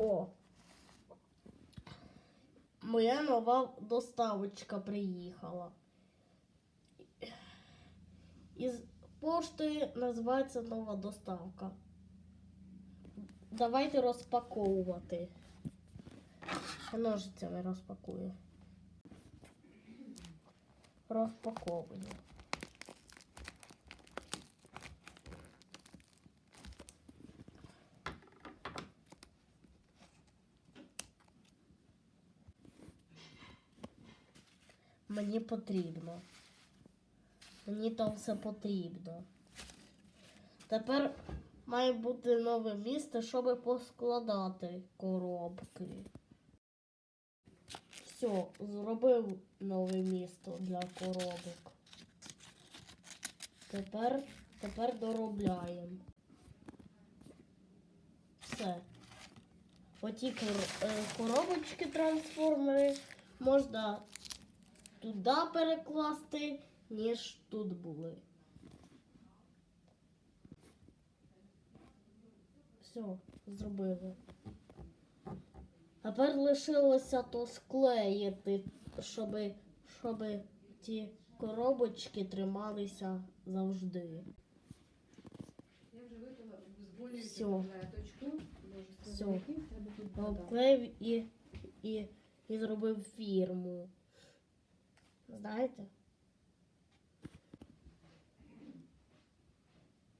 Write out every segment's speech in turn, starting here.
О. Моя нова доставочка приїхала. Із пошти називається нова доставка. Давайте розпаковувати. Ножицями розпакую. Розпаковую. Мені потрібно. Мені там все потрібно. Тепер має бути нове місце, щоб поскладати коробки. Все, зробив нове місто для коробок. Тепер, тепер доробляємо. Все. Оті е, коробочки трансформери можна туди перекласти, ніж тут були. Все, зробили. Тепер лишилося то склеїти, щоб, щоб ті коробочки трималися завжди. Я вже випила зболюючу Всьо. таблеточку. Боже, Всьо. складовики в тебе тут вода. Обклеїв і, і, і зробив фірму. Знаєте?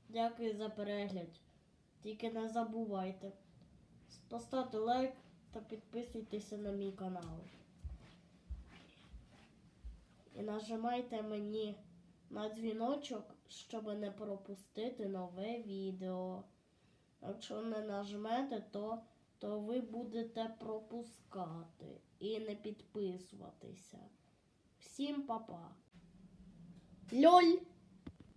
Дякую за перегляд. Тільки не забувайте поставте лайк та підписуйтеся на мій канал. І нажимайте мені на дзвіночок, щоб не пропустити нове відео. Якщо не нажмете, то то ви будете пропускати і не підписуватися. Всім па-па. Льоль!